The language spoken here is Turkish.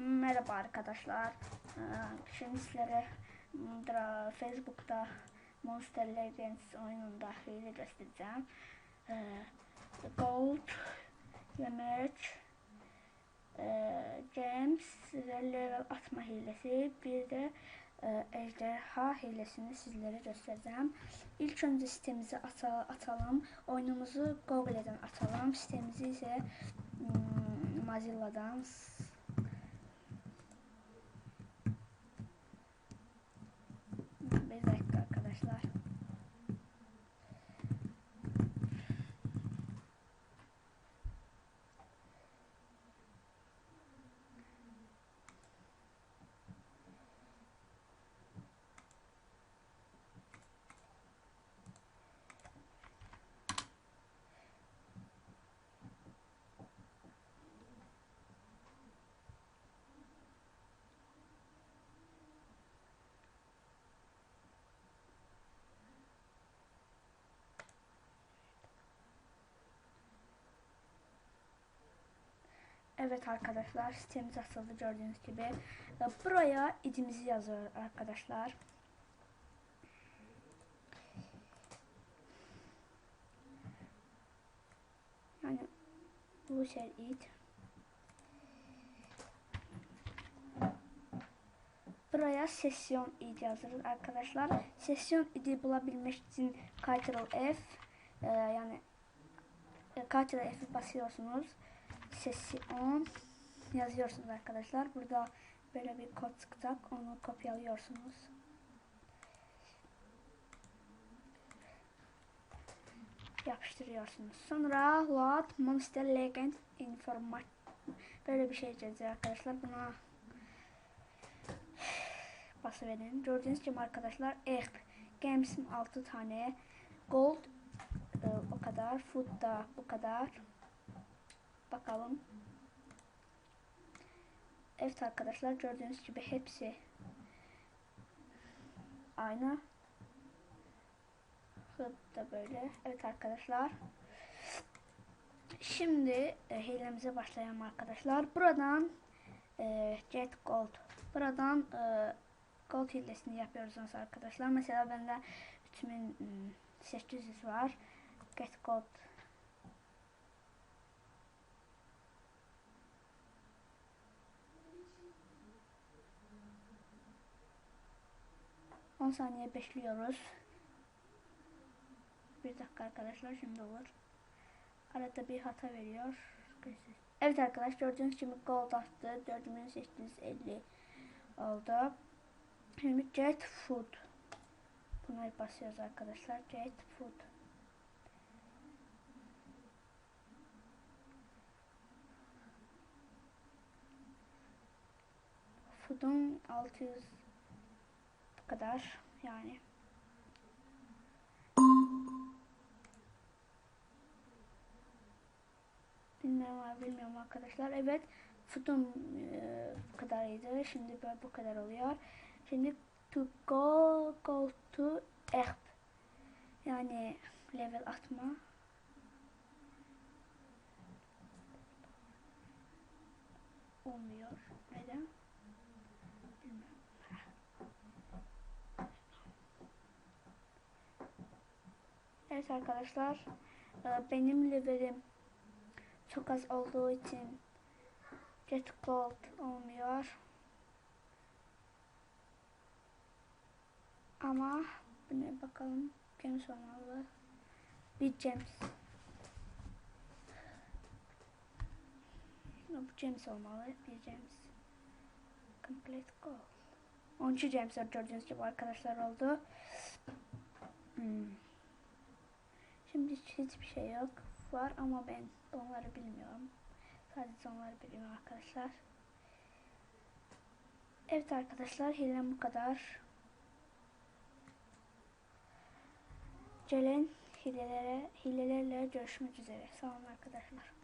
Merhaba arkadaşlar. Ee, Şimdi sizlere m, dra- Facebook'ta Monster Legends oyununda hile göstereceğim. Ee, Gold ve James size level atma hilesi bir de e, ejderha hilesini sizlere göstereceğim. İlk önce sitemizi ata- atalım. Oyunumuzu Google'den atalım. Sitemizi ise hmm, Mozilla'dan Bir dakika arkadaşlar. Evet arkadaşlar sitemiz açıldı gördüğünüz gibi. Buraya idimizi yazıyor arkadaşlar. Yani bu şey id. Buraya sesyon id yazırız arkadaşlar. Sesyon idi bulabilmek için Ctrl F e, yani e, Ctrl F'i basıyorsunuz sesi on yazıyorsunuz arkadaşlar. Burada böyle bir kod çıkacak. Onu kopyalıyorsunuz. Yapıştırıyorsunuz. Sonra load monster legend informat böyle bir şey gelecek arkadaşlar. Buna basıverin. Gördüğünüz gibi arkadaşlar Exp Games'in 6 tane Gold e, o kadar. Food da bu kadar. Bakalım. Evet arkadaşlar gördüğünüz gibi hepsi aynı. Hıp da böyle. Evet arkadaşlar. Şimdi e, hilemize başlayalım arkadaşlar. Buradan e, Jet Gold. Buradan e, Gold hilesini yapıyoruz arkadaşlar. Mesela bende 3800 var. Get Gold 10 saniye bekliyoruz. Bir dakika arkadaşlar şimdi olur. Arada bir hata veriyor. Evet arkadaşlar gördüğünüz gibi gold attı. 4850 oldu. Şimdi jet food. Buna basıyoruz arkadaşlar. Jet food. Food'un 600 kadar yani. Bilmiyorum, bilmiyorum arkadaşlar. Evet, futum e, bu kadarıydı. Şimdi böyle bu kadar oluyor. Şimdi to go go to exp. Yani level atma. Olmuyor. Neden? Bilmiyorum. Evet arkadaşlar e, benim levelim çok az olduğu için Get Gold olmuyor. Ama buna bakalım Gems olmalı. Bir Gems. Bu Gems olmalı. Bir Gems. Complete Gold. 13 Gems gördüğünüz gibi arkadaşlar oldu. Hmm. Şimdi hiçbir şey yok. Var ama ben onları bilmiyorum. Sadece onları biliyorum arkadaşlar. Evet arkadaşlar hilem bu kadar. Gelen hilelere, hilelerle görüşmek üzere. Sağ olun arkadaşlar.